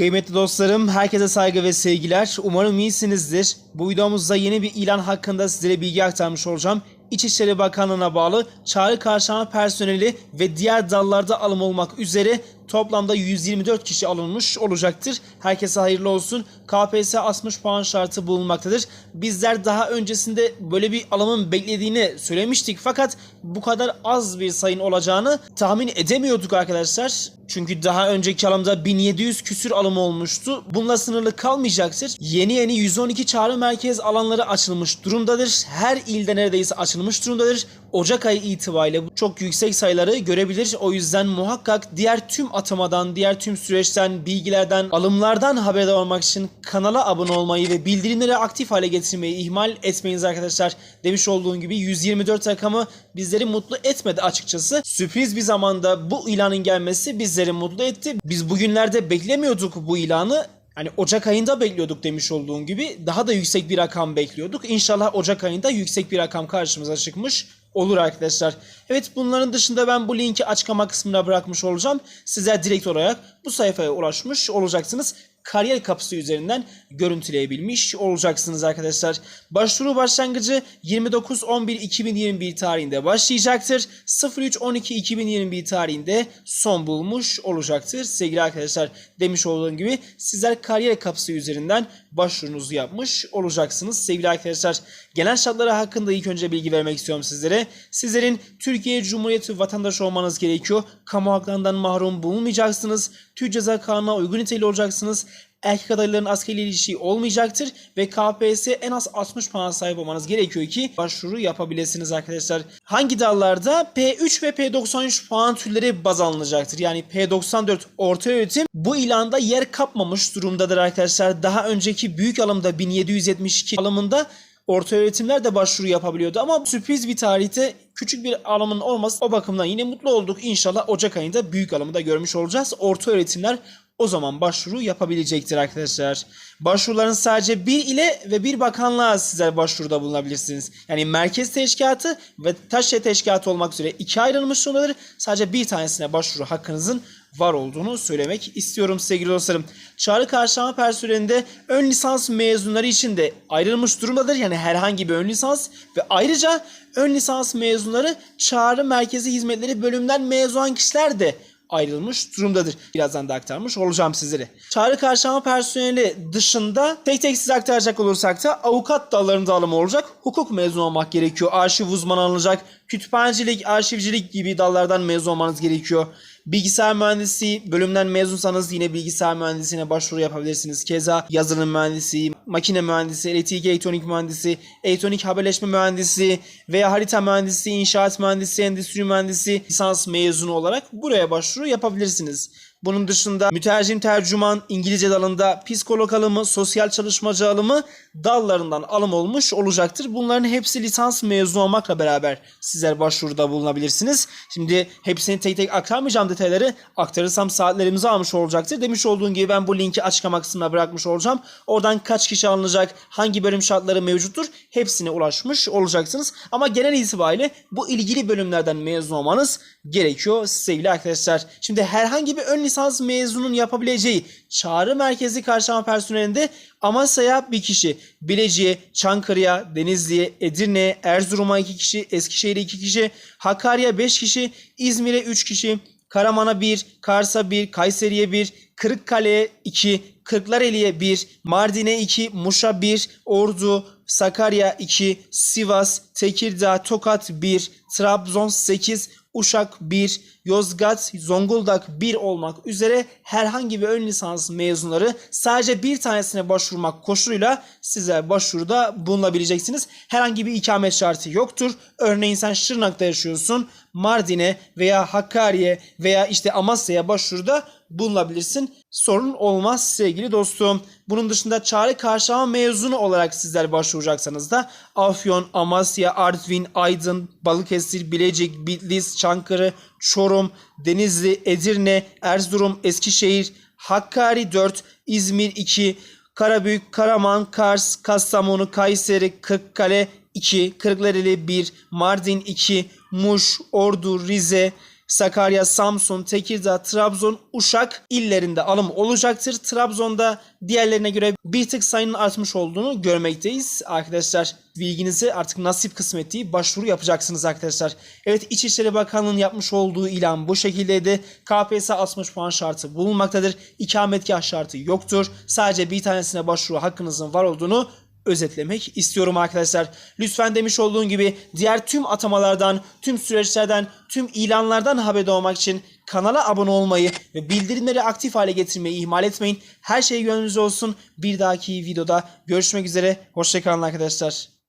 Kıymetli dostlarım, herkese saygı ve sevgiler. Umarım iyisinizdir. Bu videomuzda yeni bir ilan hakkında sizlere bilgi aktarmış olacağım. İçişleri Bakanlığı'na bağlı çağrı karşılama personeli ve diğer dallarda alım olmak üzere toplamda 124 kişi alınmış olacaktır. Herkese hayırlı olsun. KPSS 60 puan şartı bulunmaktadır. Bizler daha öncesinde böyle bir alımın beklediğini söylemiştik fakat bu kadar az bir sayın olacağını tahmin edemiyorduk arkadaşlar. Çünkü daha önceki alımda 1700 küsür alım olmuştu. Bununla sınırlı kalmayacaktır. Yeni yeni 112 çağrı merkez alanları açılmış durumdadır. Her ilde neredeyse açılmış durumdadır. Ocak ayı itibariyle bu çok yüksek sayıları görebilir. O yüzden muhakkak diğer tüm atamadan, diğer tüm süreçten, bilgilerden, alımlardan haberdar olmak için kanala abone olmayı ve bildirimleri aktif hale getirmeyi ihmal etmeyiniz arkadaşlar. Demiş olduğum gibi 124 rakamı bizleri mutlu etmedi açıkçası. Sürpriz bir zamanda bu ilanın gelmesi bizleri mutlu etti. Biz bugünlerde beklemiyorduk bu ilanı. Hani Ocak ayında bekliyorduk demiş olduğum gibi daha da yüksek bir rakam bekliyorduk. İnşallah Ocak ayında yüksek bir rakam karşımıza çıkmış olur arkadaşlar. Evet bunların dışında ben bu linki açıklama kısmına bırakmış olacağım. Sizler direkt olarak bu sayfaya ulaşmış olacaksınız. Kariyer kapısı üzerinden görüntüleyebilmiş olacaksınız arkadaşlar. Başvuru başlangıcı 29.11.2021 tarihinde başlayacaktır. 03.12.2021 tarihinde son bulmuş olacaktır. Sevgili arkadaşlar demiş olduğum gibi sizler kariyer kapısı üzerinden başvurunuzu yapmış olacaksınız. Sevgili arkadaşlar genel şartları hakkında ilk önce bilgi vermek istiyorum sizlere. Sizlerin Türkiye Cumhuriyeti vatandaşı olmanız gerekiyor. Kamu haklarından mahrum bulunmayacaksınız. Türk Ceza Kanunu'na uygun niteliği olacaksınız erkek adayların askeri ilişiği olmayacaktır ve KPSS en az 60 puan sahip olmanız gerekiyor ki başvuru yapabilirsiniz arkadaşlar. Hangi dallarda? P3 ve P93 puan türleri baz alınacaktır. Yani P94 orta öğretim bu ilanda yer kapmamış durumdadır arkadaşlar. Daha önceki büyük alımda 1772 alımında orta öğretimler de başvuru yapabiliyordu ama sürpriz bir tarihte küçük bir alımın olması o bakımdan yine mutlu olduk. İnşallah Ocak ayında büyük alımı da görmüş olacağız. Orta öğretimler o zaman başvuru yapabilecektir arkadaşlar. Başvuruların sadece bir ile ve bir bakanlığa sizler başvuruda bulunabilirsiniz. Yani merkez teşkilatı ve taşya teşkilatı olmak üzere iki ayrılmış durumdadır. Sadece bir tanesine başvuru hakkınızın var olduğunu söylemek istiyorum sevgili dostlarım. Çağrı karşılama personelinde ön lisans mezunları için de ayrılmış durumdadır. Yani herhangi bir ön lisans ve ayrıca ön lisans mezunları çağrı merkezi hizmetleri bölümünden mezun kişiler de ayrılmış durumdadır. Birazdan da aktarmış olacağım sizlere. Çağrı karşılama personeli dışında tek tek size aktaracak olursak da avukat dallarında alımı olacak. Hukuk mezun olmak gerekiyor. Arşiv uzmanı alınacak. Kütüphanecilik, arşivcilik gibi dallardan mezun olmanız gerekiyor. Bilgisayar mühendisi bölümünden mezunsanız yine bilgisayar mühendisliğine başvuru yapabilirsiniz. Keza yazılım mühendisi, makine mühendisi, elektrik elektronik mühendisi, elektronik haberleşme mühendisi veya harita mühendisi, inşaat mühendisi, endüstri mühendisi lisans mezunu olarak buraya başvuru yapabilirsiniz. Bunun dışında mütercim tercüman İngilizce dalında psikolog alımı, sosyal çalışmacı alımı dallarından alım olmuş olacaktır. Bunların hepsi lisans mezunu olmakla beraber sizler başvuruda bulunabilirsiniz. Şimdi hepsini tek tek aktarmayacağım detayları. Aktarırsam saatlerimizi almış olacaktır. Demiş olduğum gibi ben bu linki açıklama kısmına bırakmış olacağım. Oradan kaç kişi alınacak, hangi bölüm şartları mevcuttur hepsine ulaşmış olacaksınız. Ama genel itibariyle bu ilgili bölümlerden mezun olmanız gerekiyor sevgili arkadaşlar. Şimdi herhangi bir ön lisans mezunun yapabileceği çağrı merkezi karşılama personelinde Amasya'ya bir kişi, Bilecik'e, Çankırı'ya, Denizli'ye, Edirne'ye, Erzurum'a iki kişi, Eskişehir'e iki kişi, Hakkari'ye beş kişi, İzmir'e üç kişi, Karaman'a bir, Kars'a bir, Kayseri'ye bir, Kırıkkale'ye iki, Kırklareli'ye bir, Mardin'e iki, Muş'a bir, Ordu, Sakarya 2, Sivas, Tekirdağ, Tokat 1, Trabzon 8, Uşak 1, Yozgat, Zonguldak 1 olmak üzere herhangi bir ön lisans mezunları sadece bir tanesine başvurmak koşuluyla size başvuruda bulunabileceksiniz. Herhangi bir ikamet şartı yoktur. Örneğin sen Şırnak'ta yaşıyorsun. Mardin'e veya Hakkari'ye veya işte Amasya'ya başvuruda bulunabilirsin. Sorun olmaz sevgili dostum. Bunun dışında çağrı karşılama mezunu olarak sizler başvuracaksanız da Afyon, Amasya, Artvin, Aydın, Balıkesir, Bilecik, Bitlis, Çankırı, Çorum, Denizli, Edirne, Erzurum, Eskişehir, Hakkari 4, İzmir 2, Karabük, Karaman, Kars, Kastamonu, Kayseri, Kırıkkale 2, Kırklareli 1, Mardin 2, Muş, Ordu, Rize, Sakarya, Samsun, Tekirdağ, Trabzon, Uşak illerinde alım olacaktır. Trabzon'da diğerlerine göre bir tık sayının artmış olduğunu görmekteyiz. Arkadaşlar bilginizi artık nasip kısmeti başvuru yapacaksınız arkadaşlar. Evet İçişleri Bakanlığı'nın yapmış olduğu ilan bu şekildeydi. KPSS 60 puan şartı bulunmaktadır. İkametgah şartı yoktur. Sadece bir tanesine başvuru hakkınızın var olduğunu özetlemek istiyorum arkadaşlar. Lütfen demiş olduğum gibi diğer tüm atamalardan, tüm süreçlerden, tüm ilanlardan haberdar olmak için kanala abone olmayı ve bildirimleri aktif hale getirmeyi ihmal etmeyin. Her şey gönlünüzde olsun. Bir dahaki videoda görüşmek üzere. Hoşçakalın arkadaşlar.